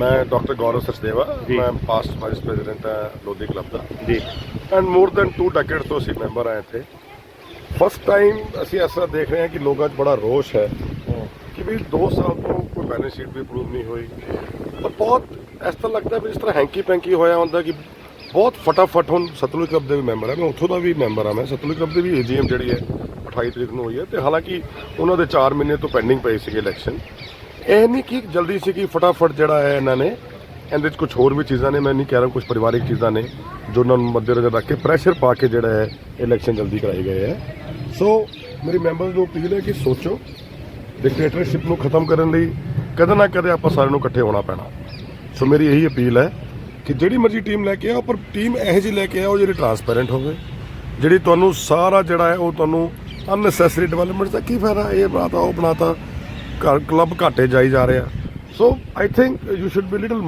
ਮੈਂ ਡਾਕਟਰ ਗੌਰਵ ਸਚਦੇਵਾ ਜੀ। ਮੈਂ ਪਾਸਟ ਵਾਈਸ ਪ੍ਰੈਜ਼ੀਡੈਂਟ ਹਾਂ ਲੋਧੀ ਕਲੱਬ ਦਾ। ਜੀ। ਐਂਡ ਮੋਰ ਦੈਨ 2 ਡੈਕੇਡਸ ਤੋਂ ਅਸੀਂ ਮੈਂਬਰ ਆ ਇੱਥੇ। ਫਸਟ ਟਾਈਮ ਅਸੀਂ ਐਸਾ ਦੇਖ ਰਹੇ ਹਾਂ ਕਿ ਲੋਕਾਂ 'ਚ ਬੜਾ ਰੋਸ਼ ਹੈ ਕਿ ਵੀ 2 ਸਾਲ ਤੋਂ ਕੋਈ ਬੈਲੈਂਸ ਸ਼ੀਟ ਵੀ ਅਪਰੂਵ ਨਹੀਂ ਹੋਈ। ਪਰ ਬਹੁਤ ਇਸ ਤਰ੍ਹਾਂ ਲੱਗਦਾ ਵੀ ਇਸ ਤਰ੍ਹਾਂ ਹੈਂਕੀ ਪੈਂਕੀ ਹੋਇਆ ਹੁੰਦਾ ਕਿ ਬਹੁਤ ਫਟਾਫਟ ਹੁਣ ਸਤਲੁਜ ਕਲੱਬ ਦੇ ਵੀ ਮੈਂਬਰ ਹੈ ਮੈਂ ਉੱਥੋਂ ਦਾ ਵੀ ਮੈਂਬਰ ਹਾਂ ਮੈਂ। ਸਤਲੁਜ ਕਲੱਬ ਦੇ ਵੀ ਏਜੀਐਮ ਜਿਹੜੀ ਹੈ 28 ਤਰੀਕ ਨੂੰ ਹੋਈ ਹੈ। ਤੇ ਹਾਲਾਂਕਿ ਉਹਨਾਂ ਦੇ 4 ਮਹੀਨੇ ਤੋਂ ਪੈਂਡਿੰਗ ਪਈ ਸੀਗੀ ਇਲੈਕਸ਼ਨ ਇਹ ਨਹੀਂ ਕਿ ਜਲਦੀ ਸੀ ਕਿ ਫਟਾਫਟ ਜਿਹੜਾ ਹੈ ਇਹਨਾਂ ਨੇ, ਇਹਦੇ ਵਿੱਚ ਕੁਝ ਹੋਰ ਵੀ ਚੀਜ਼ਾਂ ਨੇ, ਮੈਂ ਨਹੀਂ ਕਹਿ ਰਿਹਾ ਕੁਝ ਪਰਿਵਾਰਿਕ ਚੀਜ਼ਾਂ ਨੇ, ਜੋ ਉਹਨਾਂ ਨੂੰ ਮੱਦੇਨਜ਼ਰ ਰੱਖ ਕੇ ਪ੍ਰੈਸ਼ਰ ਪਾ ਕੇ ਜਿਹੜਾ ਹੈ ਇਲੈਕਸ਼ਨ ਜਲਦੀ ਕਰਾਏ ਗਏ ਹੈ। ਸੋ ਮੇਰੀ ਮੈਂਬਰਸ ਨੂੰ ਅਪੀਲ ਹੈ ਕਿ ਸੋਚੋ ਡਿਕਟੇਟਰਸ਼ਿਪ ਨੂੰ ਖਤਮ ਕਰਨ ਲਈ ਕਦੇ ਨਾ ਕਦੇ ਆਪਾਂ ਸਾਰਿਆਂ ਨੂੰ ਇਕੱਠੇ ਹੋਣਾ ਪੈਣਾ। ਸੋ ਮੇਰੀ ਇਹੀ ਅਪੀਲ ਹੈ ਕਿ ਜਿਹੜੀ ਮਰਜ਼ੀ ਟੀਮ ਲੈ ਕੇ ਆਓ, ਪਰ ਟੀਮ ਇਹੋ ਜਿਹੀ ਲੈ ਕੇ ਆਓ ਜਿਹੜੀ ਟਰਾਂਸਪੇਰੈਂਟ ਹੋਵੇ, ਜਿਹੜੀ ਤੁਹਾਨੂੰ ਸਾਰਾ ਜਿਹੜਾ ਹੈ ਉਹ ਤੁਹਾਨੂੰ ਅਨਨੈਸੈਸਰੀ ਡਿਵੈਲਪਮੈਂਟ ਦਾ ਕੀ ਫਾਇਦਾ? ਇਹ ਬਣਾਤਾ, ਉਹ ਬਣਾਤਾ। ਘਰ ਕਲੱਬ ਘਾਟੇ ਜਾਈ ਜਾ ਰਿਹਾ। So I think you should be little